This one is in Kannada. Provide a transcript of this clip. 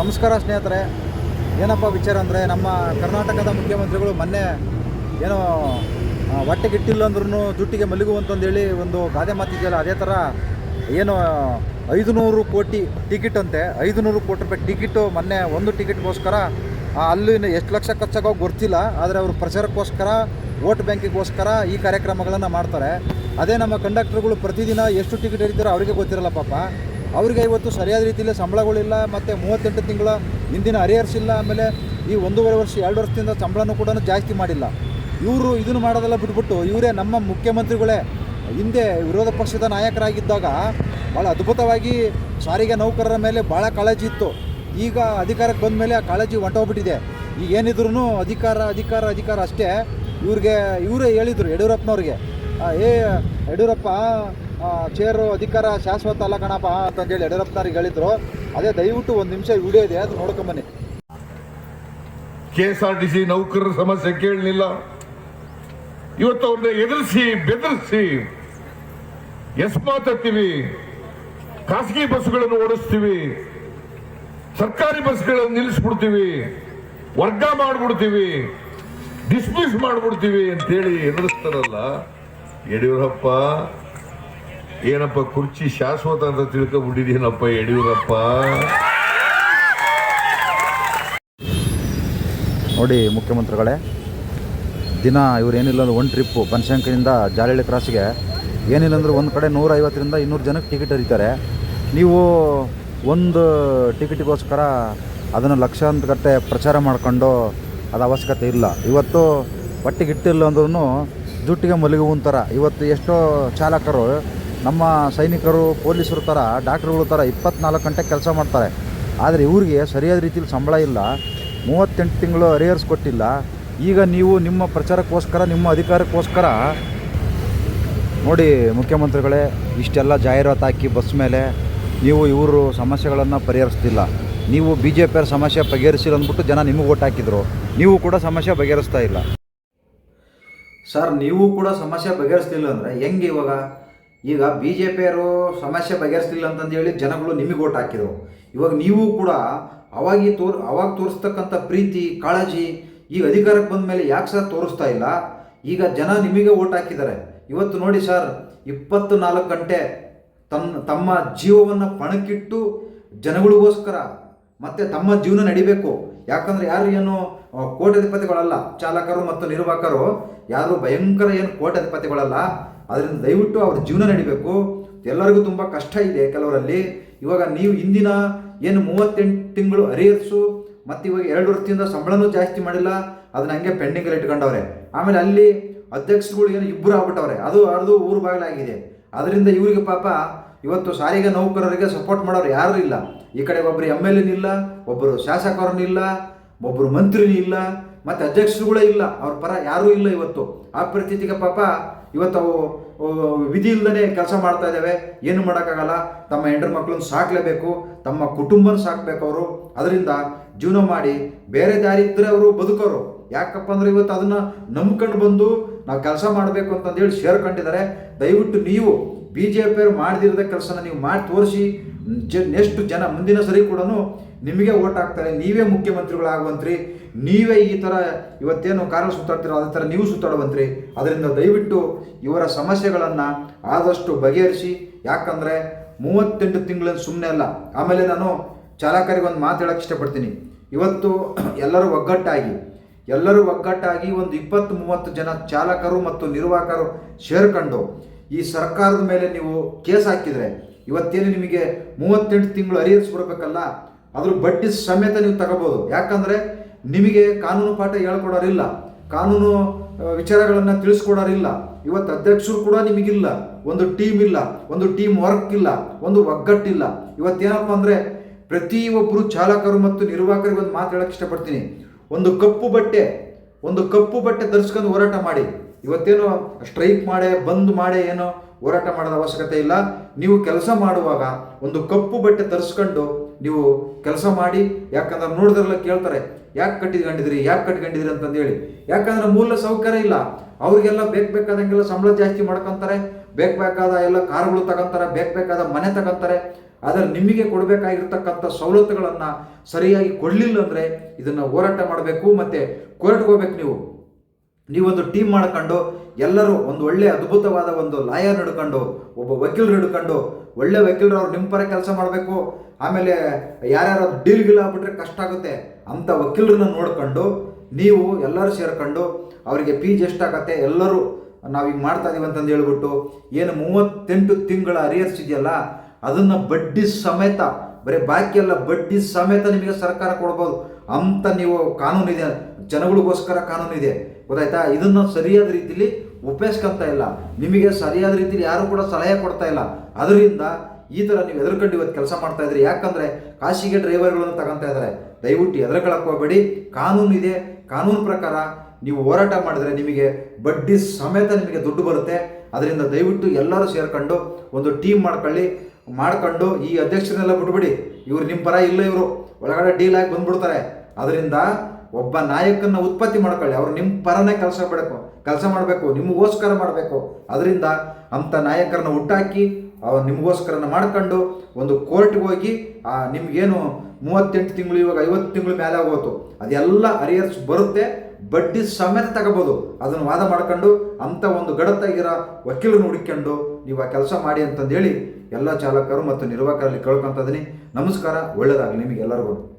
ನಮಸ್ಕಾರ ಸ್ನೇಹಿತರೆ. ಏನಪ್ಪ ವಿಚಾರ ಅಂದರೆ ನಮ್ಮ ಕರ್ನಾಟಕದ ಮುಖ್ಯಮಂತ್ರಿಗಳು ಮೊನ್ನೆ ಏನೋ ಹೊಟ್ಟೆಗಿಟ್ಟಿಲ್ಲ ಅಂದ್ರೂ ದುಡ್ಡಿಗೆ ಮಲಗು ಅಂತಂದೇಳಿ ಒಂದು ಗಾದೆ ಮಾತಿದೆಯಲ್ಲ, ಅದೇ ಥರ ಏನು ಐದು ನೂರು ಕೋಟಿ ಟಿಕೆಟ್ ಅಂತೆ ಐದು ನೂರು ಕೋಟಿ ರೂಪಾಯಿ ಟಿಕೆಟು ಮೊನ್ನೆ ಒಂದು ಟಿಕೆಟ್ಗೋಸ್ಕರ ಅಲ್ಲಿ ಎಷ್ಟು ಲಕ್ಷ ಖರ್ಚಾಗೋ ಗೊತ್ತಿಲ್ಲ, ಆದರೆ ಅವರು ಪ್ರಚಾರಕ್ಕೋಸ್ಕರ, ವೋಟ್ ಬ್ಯಾಂಕಿಗೋಸ್ಕರ ಈ ಕಾರ್ಯಕ್ರಮಗಳನ್ನು ಮಾಡ್ತಾರೆ. ಅದೇ ನಮ್ಮ ಕಂಡಕ್ಟರ್ಗಳು ಪ್ರತಿದಿನ ಎಷ್ಟು ಟಿಕೆಟ್ ಇರ್ತಾರೋ ಅವರಿಗೆ ಗೊತ್ತಿರಲ್ಲ ಪಾಪ. ಅವರಿಗೆ ಇವತ್ತು ಸರಿಯಾದ ರೀತಿಯಲ್ಲಿ ಸಂಬಳಗಳಿಲ್ಲ, ಮತ್ತು ಮೂವತ್ತೆಂಟು ತಿಂಗಳ ಹಿಂದಿನ ಅರಿಯರ್ಸ್ ಇಲ್ಲ, ಆಮೇಲೆ ಈ ಒಂದೂವರೆ ವರ್ಷ, ಎರಡು ವರ್ಷದಿಂದ ಸಂಬಳನೂ ಕೂಡ ಜಾಸ್ತಿ ಮಾಡಿಲ್ಲ. ಇವರು ಇದನ್ನು ಮಾಡೋದೆಲ್ಲ ಬಿಟ್ಬಿಟ್ಟು ಇವರೇ ನಮ್ಮ ಮುಖ್ಯಮಂತ್ರಿಗಳೇ ಹಿಂದೆ ವಿರೋಧ ಪಕ್ಷದ ನಾಯಕರಾಗಿದ್ದಾಗ ಭಾಳ ಅದ್ಭುತವಾಗಿ ಸಾರಿಗೆ ನೌಕರರ ಮೇಲೆ ಭಾಳ ಕಾಳಜಿ ಇತ್ತು. ಈಗ ಅಧಿಕಾರಕ್ಕೆ ಬಂದ ಮೇಲೆ ಆ ಕಾಳಜಿ ಹೊಂಟೋಗ್ಬಿಟ್ಟಿದೆ. ಈಗ ಏನಿದ್ರು ಅಧಿಕಾರ ಅಧಿಕಾರ ಅಧಿಕಾರ ಅಷ್ಟೇ. ಇವ್ರಿಗೆ, ಇವರೇ ಹೇಳಿದರು ಯಡಿಯೂರಪ್ಪನವ್ರಿಗೆ ಏ, ಯಡಿಯೂರಪ್ಪ ಚೇರು ಅಧಿಕಾರ ಶಾಶ್ವತ ಅಲ್ಲ ಕಣಪ್ಪ ಅಂತಂದೇಳಿ ಯಡಿಯೂರಪ್ಪನವ್ರಿಗೆ ಹೇಳಿದ್ರು. ಅದೇ ದಯವಿಟ್ಟು ಒಂದು ನಿಮಿಷ ವಿಡಿಯೋ ಇದೆ, ಅದು ನೋಡ್ಕೊಂಬನ್ನಿ K S R T C ನೌಕರರ ಸಮಸ್ಯೆ ಕೇಳಲಿಲ್ಲ. ಇವತ್ತು ಅವ್ರನ್ನ ಎದುರಿಸಿ, ಬೆದರಿಸಿ, ಎಸ್ ಮಾತಾಡ್ತೀವಿ. ಖಾಸಗಿ ಬಸ್ಗಳನ್ನು ಓಡಿಸ್ತೀವಿ. ಸರ್ಕಾರಿ ಬಸ್ಗಳನ್ನು ನಿಲ್ಲಿಸ್ಬಿಡ್ತೀವಿ. ವರ್ಗ ಮಾಡ್ಬಿಡ್ತೀವಿ. ಡಿಸ್ಮಿಸ್ ಮಾಡ್ಬಿಡ್ತೀವಿ ಅಂತೇಳಿ ಎದುರಿಸ್ತಾರಲ್ಲ ಯಡಿಯೂರಪ್ಪ. ಏನಪ್ಪ, ಕುರ್ಚಿ ಶಾಶ್ವತ ಅಂತ ತಿಳ್ಕೊಬಿಟ್ಟಿದ್ದೀನಪ್ಪ ಯಡಿಯೂರಪ್ಪ. ನೋಡಿ ಮುಖ್ಯಮಂತ್ರಿಗಳೇ, ದಿನ ಇವ್ರು ಏನಿಲ್ಲ ಅಂದ್ರೆ ಒಂದು ಟ್ರಿಪ್ಪು ಬನಶಂಕರಿಂದ ಜಾಲಹಳ್ಳಿ ಕ್ರಾಸ್ಗೆ ಏನಿಲ್ಲ ಅಂದ್ರೆ ಒಂದು ಕಡೆ ನೂರೈವತ್ತರಿಂದ ಇನ್ನೂರು ಜನಕ್ಕೆ ಟಿಕೆಟ್ ಹರಿತಾರೆ. ನೀವು ಒಂದು ಟಿಕೆಟಿಗೋಸ್ಕರ ಅದನ್ನು ಲಕ್ಷಾಂತರ ಗಟ್ಟೆ ಪ್ರಚಾರ ಮಾಡಿಕೊಂಡು ಅದು ಅವಶ್ಯಕತೆ ಇಲ್ಲ. ಇವತ್ತು ಒಟ್ಟಿಗೆ ಇಟ್ಟಿಲ್ಲ ಅಂದ್ರೂ ಜುಟ್ಟಿಗೆ ಮಲಗುವಂಥರ. ಥರ ಇವತ್ತು ಎಷ್ಟೋ ಚಾಲಕರು ನಮ್ಮ ಸೈನಿಕರು, ಪೊಲೀಸರು ಥರ, ಡಾಕ್ಟ್ರುಗಳ ಥರ ಇಪ್ಪತ್ನಾಲ್ಕು ಗಂಟೆ ಕೆಲಸ ಮಾಡ್ತಾರೆ. ಆದರೆ ಇವ್ರಿಗೆ ಸರಿಯಾದ ರೀತಿಲಿ ಸಂಬಳ ಇಲ್ಲ. ಮೂವತ್ತೆಂಟು ತಿಂಗಳು ಅರಿಯರ್ಸ್ ಕೊಟ್ಟಿಲ್ಲ. ಈಗ ನೀವು ನಿಮ್ಮ ಪ್ರಚಾರಕ್ಕೋಸ್ಕರ, ನಿಮ್ಮ ಅಧಿಕಾರಕ್ಕೋಸ್ಕರ, ನೋಡಿ ಮುಖ್ಯಮಂತ್ರಿಗಳೇ, ಇಷ್ಟೆಲ್ಲ ಜಾಹೀರಾತು ಹಾಕಿ ಬಸ್ ಮೇಲೆ ನೀವು ಇವರು ಸಮಸ್ಯೆಗಳನ್ನು ಪರಿಹರಿಸ್ತಿಲ್ಲ. ನೀವು ಬಿ ಜೆ ಪಿಯವ್ರ ಸಮಸ್ಯೆ ಬಗೆಹರಿಸಿಲ್ಲ ಅಂದ್ಬಿಟ್ಟು ಜನ ನಿಮಗೆ ಓಟ್ ಹಾಕಿದ್ರು. ನೀವು ಕೂಡ ಸಮಸ್ಯೆ ಬಗೆಹರಿಸ್ತಾ ಇಲ್ಲ. ಸರ್, ನೀವು ಕೂಡ ಸಮಸ್ಯೆ ಬಗೆಹರಿಸ್ತಿಲ್ಲ ಅಂದರೆ ಹೆಂಗೆ ಇವಾಗ? ಈಗ ಬಿ ಜೆ ಪಿಯವರು ಸಮಸ್ಯೆ ಬಗೆಹರಿಸ್ತಿಲ್ಲ ಅಂತಂದೇಳಿ ಜನಗಳು ನಿಮಗೆ ಓಟ್ ಹಾಕಿದರು. ಇವಾಗ ನೀವು ಕೂಡ ಅವಾಗಿ ತೋರ್, ಅವಾಗ ತೋರಿಸ್ತಕ್ಕಂಥ ಪ್ರೀತಿ, ಕಾಳಜಿ ಈಗ ಅಧಿಕಾರಕ್ಕೆ ಬಂದ ಮೇಲೆ ಯಾಕೆ ಸರ್ ತೋರಿಸ್ತಾ ಇಲ್ಲ? ಈಗ ಜನ ನಿಮಗೆ ಓಟ್ ಹಾಕಿದ್ದಾರೆ. ಇವತ್ತು ನೋಡಿ ಸರ್ ಇಪ್ಪತ್ತು ನಾಲ್ಕು ಗಂಟೆ ತನ್ನ ತಮ್ಮ ಜೀವವನ್ನು ಪಣಕ್ಕಿಟ್ಟು ಜನಗಳಿಗೋಸ್ಕರ ಮತ್ತು ತಮ್ಮ ಜೀವನ ನಡಿಬೇಕು. ಯಾಕಂದ್ರೆ ಯಾರು ಏನು ಕೋಟ್ಯಾಧಿಪತಿಗಳಲ್ಲ, ಚಾಲಕರು ಮತ್ತು ನಿರ್ವಾಹಕರು, ಯಾರು ಭಯಂಕರ ಏನು ಕೋಟ್ಯಾಧಿಪತಿಗಳಲ್ಲ ಅದರಿಂದ ದಯವಿಟ್ಟು ಅವ್ರ ಜೀವನ ನಡಿಬೇಕು. ಎಲ್ಲರಿಗೂ ತುಂಬ ಕಷ್ಟ ಇದೆ ಕೆಲವರಲ್ಲಿ. ಇವಾಗ ನೀವು ಇಂದಿನ ಏನು ಮೂವತ್ತೆಂಟು ತಿಂಗಳು ಅರಿಯರ್ಸು, ಮತ್ತು ಇವಾಗ ಎರಡು ವರ್ಷದಿಂದ ಸಂಬಳನೂ ಜಾಸ್ತಿ ಮಾಡಿಲ್ಲ, ಅದನ್ನ ಹಂಗೆ ಪೆಂಡಿಂಗಲ್ಲಿ ಇಟ್ಕೊಂಡವ್ರೆ. ಆಮೇಲೆ ಅಲ್ಲಿ ಅಧ್ಯಕ್ಷರುಗಳು ಏನು ಇಬ್ಬರು ಆಗ್ಬಿಟ್ಟವ್ರೆ. ಅದು ಅದು ಊರು ಬಾಗಿಲಾಗಿದೆ. ಅದರಿಂದ ಇವರಿಗೆ ಪಾಪ ಇವತ್ತು ಸಾರಿಗೆ ನೌಕರರಿಗೆ ಸಪೋರ್ಟ್ ಮಾಡೋರು ಯಾರೂ ಇಲ್ಲ. ಈ ಕಡೆ ಒಬ್ಬರು ಎಂ ಎಲ್ ಎನಿಲ್ಲ ಒಬ್ಬರು ಶಾಸಕರನ್ನು ಇಲ್ಲ ಒಬ್ಬರು ಮಂತ್ರಿನೂ ಇಲ್ಲ ಮತ್ತು ಅಧ್ಯಕ್ಷರುಗಳೇ ಇಲ್ಲ. ಅವ್ರ ಪರ ಯಾರೂ ಇಲ್ಲ ಇವತ್ತು. ಆ ಪರಿಸ್ಥಿತಿಗೆ ಪಾಪ ಇವತ್ತು ಅವು ವಿಧಿ ಇಲ್ಲದೇ ಕೆಲಸ ಮಾಡ್ತಾ ಇದ್ದಾವೆ ಏನು ಮಾಡೋಕ್ಕಾಗಲ್ಲ. ತಮ್ಮ ಹೆಂಡ್ರ ಮಕ್ಕಳನ್ನು ಸಾಕಲೇಬೇಕು. ತಮ್ಮ ಕುಟುಂಬನ ಸಾಕಬೇಕು ಅವರು. ಅದರಿಂದ ಜೀವನ ಮಾಡಿ ಬೇರೆ ದಾರಿ ಇದ್ದರೆ ಅವರು ಬದುಕೋರು. ಯಾಕಪ್ಪ ಅಂದ್ರೆ ಇವತ್ತು ಅದನ್ನ ನಂಬ್ಕೊಂಡು ಬಂದು ನಾವು ಕೆಲಸ ಮಾಡಬೇಕು ಅಂತಂದೇಳಿ ಸೇರ್ಕೊಂಡಿದ್ದಾರೆ ದಯವಿಟ್ಟು ನೀವು ಬಿ ಜೆ ಪಿಯವರು ಮಾಡದಿರದ ಕೆಲಸನ ನೀವು ಮಾಡಿ ತೋರಿಸಿ. ಜ ನೆಕ್ಸ್ಟ್ ಜನ ಮುಂದಿನ ಸರಿ ಕೂಡ ನಿಮಗೆ ಓಟ್ ಹಾಕ್ತಾರೆ, ನೀವೇ ಮುಖ್ಯಮಂತ್ರಿಗಳಾಗುವಂತ್ರಿ, ನೀವೇ ಈ ಥರ ಇವತ್ತೇನು ಕಾರಣ ಸುತ್ತಾಡ್ತೀರೋ ಅದೇ ಥರ ನೀವು ಸುತ್ತಾಡುವಂತ್ರಿ. ಅದರಿಂದ ದಯವಿಟ್ಟು ಇವರ ಸಮಸ್ಯೆಗಳನ್ನು ಆದಷ್ಟು ಬಗೆಹರಿಸಿ. ಯಾಕಂದರೆ ಮೂವತ್ತೆಂಟು ತಿಂಗಳ ಸುಮ್ಮನೆ ಅಲ್ಲ, ಆಮೇಲೆ ನಾನು ಚಾಲಕರಿಗೆ ಒಂದು ಮಾತು ಹೇಳಕ್ಕೆ ಇಷ್ಟಪಡ್ತೀನಿ. ಇವತ್ತು ಎಲ್ಲರೂ ಒಗ್ಗಟ್ಟಾಗಿ ಎಲ್ಲರೂ ಒಗ್ಗಟ್ಟಾಗಿ ಒಂದು ಇಪ್ಪತ್ತು ಮೂವತ್ತು ಜನ ಚಾಲಕರು ಮತ್ತು ನಿರ್ವಾಹಕರು ಸೇರ್ಕೊಂಡು ಈ ಸರ್ಕಾರದ ಮೇಲೆ ನೀವು ಕೇಸ್ ಹಾಕಿದರೆ, ಇವತ್ತೇನು ನಿಮಗೆ ಮೂವತ್ತೆಂಟು ತಿಂಗಳು ಅರಿಯರ್ಸ್ ಅದ್ರ ಬಡ್ಡಿ ಸಮೇತ ನೀವು ತಗೋಬೋದು. ಯಾಕಂದರೆ ನಿಮಗೆ ಕಾನೂನು ಪಾಠ ಹೇಳ್ಕೊಡೋರಿಲ್ಲ. ಕಾನೂನು ವಿಚಾರಗಳನ್ನು ತಿಳಿಸ್ಕೊಡೋರಿಲ್ಲ. ಇವತ್ತು ಅಧ್ಯಕ್ಷರು ಕೂಡ ನಿಮಗಿಲ್ಲ. ಒಂದು ಟೀಮ್ ಇಲ್ಲ. ಒಂದು ಟೀಮ್ ವರ್ಕ್ ಇಲ್ಲ. ಒಂದು ಒಗ್ಗಟ್ಟಿಲ್ಲ. ಇವತ್ತೇನಪ್ಪ ಅಂದರೆ ಪ್ರತಿಯೊಬ್ಬರು ಚಾಲಕರು ಮತ್ತು ನಿರ್ವಾಹಕರಿಗೆ ಒಂದು ಮಾತು ಹೇಳಕ್ಕೆ ಇಷ್ಟಪಡ್ತೀನಿ. ಒಂದು ಕಪ್ಪು ಬಟ್ಟೆ, ಒಂದು ಕಪ್ಪು ಬಟ್ಟೆ ಧರಿಸ್ಕೊಂಡು ಹೋರಾಟ ಮಾಡಿ. ಇವತ್ತೇನು ಸ್ಟ್ರೈಕ್ ಮಾಡೇ, ಬಂದ್ ಮಾಡೇ ಏನೋ ಹೋರಾಟ ಮಾಡೋದ ಅವಶ್ಯಕತೆ ಇಲ್ಲ. ನೀವು ಕೆಲಸ ಮಾಡುವಾಗ ಒಂದು ಕಪ್ಪು ಬಟ್ಟೆ ತರಿಸ್ಕೊಂಡು ನೀವು ಕೆಲಸ ಮಾಡಿ, ಯಾಕಂದ್ರೆ ನೋಡಿದ್ರಲ್ಲ ಕೇಳ್ತಾರೆ, ಯಾಕೆ ಕಟ್ಟಿದ್ಕೊಂಡಿದ್ರಿ, ಯಾಕೆ ಕಟ್ಕೊಂಡಿದ್ರಿ ಅಂತಂದೇಳಿ. ಯಾಕಂದ್ರೆ ಮೂಲ ಸೌಕರ್ಯ ಇಲ್ಲ. ಅವ್ರಿಗೆಲ್ಲ ಬೇಕು ಬೇಕಾದಂಗೆಲ್ಲ ಸಂಬಳ ಜಾಸ್ತಿ ಮಾಡ್ಕೊಂತಾರೆ, ಬೇಕು ಬೇಕಾದ ಎಲ್ಲ ಕಾರುಗಳು ತಗೊಂತಾರೆ, ಬೇಕು ಬೇಕಾದ ಮನೆ ತಗೊಂತಾರೆ. ಆದರೆ ನಿಮಗೆ ಕೊಡಬೇಕಾಗಿರ್ತಕ್ಕಂಥ ಸವಲತ್ತುಗಳನ್ನು ಸರಿಯಾಗಿ ಕೊಡಲಿಲ್ಲ ಅಂದರೆ ಇದನ್ನು ಹೋರಾಟ ಮಾಡಬೇಕು, ಮತ್ತು ಕೋರ್ಟ್ಗೆ ಹೋಗ್ಬೇಕು ನೀವು. ನೀವೊಂದು ಟೀಮ್ ಮಾಡ್ಕೊಂಡು ಎಲ್ಲರೂ ಒಂದು ಒಳ್ಳೆ ಅದ್ಭುತವಾದ ಒಂದು ಲಾಯರ್ ಹಿಡ್ಕೊಂಡು ಒಬ್ಬ ವಕೀಲರು ಹಿಡ್ಕೊಂಡು, ಒಳ್ಳೆ ವಕೀಲರು ಅವ್ರು ನಿಮ್ಮ ಪರ ಕೆಲಸ ಮಾಡಬೇಕು, ಆಮೇಲೆ ಯಾರ್ಯಾರು ಡೀಲ್ ಗಿಲ್ ಆಗ್ಬಿಟ್ರೆ ಕಷ್ಟ ಆಗುತ್ತೆ ಅಂಥ ವಕೀಲರನ್ನ ನೋಡ್ಕೊಂಡು, ನೀವು ಎಲ್ಲರೂ ಸೇರ್ಕೊಂಡು ಅವರಿಗೆ ಫೀಸ್ ಎಷ್ಟಾಗತ್ತೆ ಎಲ್ಲರೂ ನಾವು ಈಗ ಮಾಡ್ತಾ ಇದೀವಿ ಅಂತಂದು ಹೇಳ್ಬಿಟ್ಟು, ಏನು ಮೂವತ್ತೆಂಟು ತಿಂಗಳ ಅರಿಯರ್ಸ್ ಇದೆಯಲ್ಲ, ಅದನ್ನು ಬಡ್ಡಿ ಸಮೇತ, ಬರೀ ಬಾಕಿ ಎಲ್ಲ ಬಡ್ಡಿ ಸಮೇತ ನಿಮಗೆ ಸರ್ಕಾರ ಕೊಡ್ಬೋದು ಅಂತ ನೀವು ಕಾನೂನಿದೆ, ಜನಗಳಿಗೋಸ್ಕರ ಕಾನೂನಿದೆ. ಗೊತ್ತಾಯ್ತಾ? ಇದನ್ನ ಸರಿಯಾದ ರೀತಿಲಿ ಉಪಯೋಗಿಸ್ಕೊಂತ ಇಲ್ಲ. ನಿಮಗೆ ಸರಿಯಾದ ರೀತಿಲಿ ಯಾರು ಕೂಡ ಸಲಹೆ ಕೊಡ್ತಾ ಇಲ್ಲ. ಅದರಿಂದ ಈ ಥರ ನೀವು ಎದುರ್ಕೊಂಡು ಇವತ್ತು ಕೆಲಸ ಮಾಡ್ತಾ ಇದ್ರಿ. ಯಾಕಂದ್ರೆ ಖಾಸಗಿ ಡ್ರೈವರ್ಗಳನ್ನು ತಗೊಂತ ಇದ್ದಾರೆ. ದಯವಿಟ್ಟು ಎದುರುಗಳಕ್ಕೆ ಹೋಗಬೇಡಿ. ಕಾನೂನು ಇದೆ. ಕಾನೂನು ಪ್ರಕಾರ ನೀವು ಹೋರಾಟ ಮಾಡಿದ್ರೆ ನಿಮಗೆ ಬಡ್ಡಿ ಸಮೇತ ನಿಮಗೆ ದುಡ್ಡು ಬರುತ್ತೆ. ಅದರಿಂದ ದಯವಿಟ್ಟು ಎಲ್ಲರೂ ಸೇರ್ಕೊಂಡು ಒಂದು ಟೀಮ್ ಮಾಡ್ಕೊಳ್ಳಿ. ಮಾಡ್ಕೊಂಡು ಈ ಅಧ್ಯಕ್ಷರನ್ನೆಲ್ಲ ಬಿಟ್ಬಿಡಿ. ಇವ್ರು ನಿಮ್ಮ ಪರ ಇಲ್ಲ ಇವರು. ಒಳಗಡೆ ಡೀಲ್ ಆಗಿ ಬಂದ್ಬಿಡ್ತಾರೆ. ಅದರಿಂದ ಒಬ್ಬ ನಾಯಕನ ಉತ್ಪತ್ತಿ ಮಾಡ್ಕೊಳ್ಳಿ. ಅವ್ರು ನಿಮ್ಮ ಪರನೇ ಕೆಲಸ ಮಾಡಬೇಕು. ಕೆಲಸ ಮಾಡಬೇಕು, ನಿಮಗೋಸ್ಕರ ಮಾಡಬೇಕು. ಅದರಿಂದ ಅಂಥ ನಾಯಕರನ್ನ ಹುಟ್ಟಾಕಿ, ಅವ್ರು ನಿಮಗೋಸ್ಕರನ ಮಾಡ್ಕೊಂಡು ಒಂದು ಕೋರ್ಟ್ಗೆ ಹೋಗಿ, ಆ, ನಿಮ್ಗೇನು ಮೂವತ್ತೆಂಟು ತಿಂಗಳು, ಇವಾಗ ಐವತ್ತು ತಿಂಗಳು ಮೇಲೆ ಆಗೋತು. ಅದೆಲ್ಲ ಅರಿಯರ್ಸ್ ಬರುತ್ತೆ, ಬಡ್ಡಿ ಸಮೇತ ತಗೋಬೋದು. ಅದನ್ನು ವಾದ ಮಾಡ್ಕೊಂಡು ಅಂಥ ಒಂದು ಗಡತ್ತಾಗಿರೋ ವಕೀಲರನ್ನು ಹುಡುಕೊಂಡು ನೀವು ಆ ಕೆಲಸ ಮಾಡಿ ಅಂತಂದೇಳಿ ಎಲ್ಲ ಚಾಲಕರು ಮತ್ತು ನಿರ್ವಾಹಕರಲ್ಲಿ ಇದೀನಿ ನಮಸ್ಕಾರ ಒಳ್ಳೆಯದಾಗಲಿ ನಿಮಗೆ ಎಲ್ಲರಿಗೂ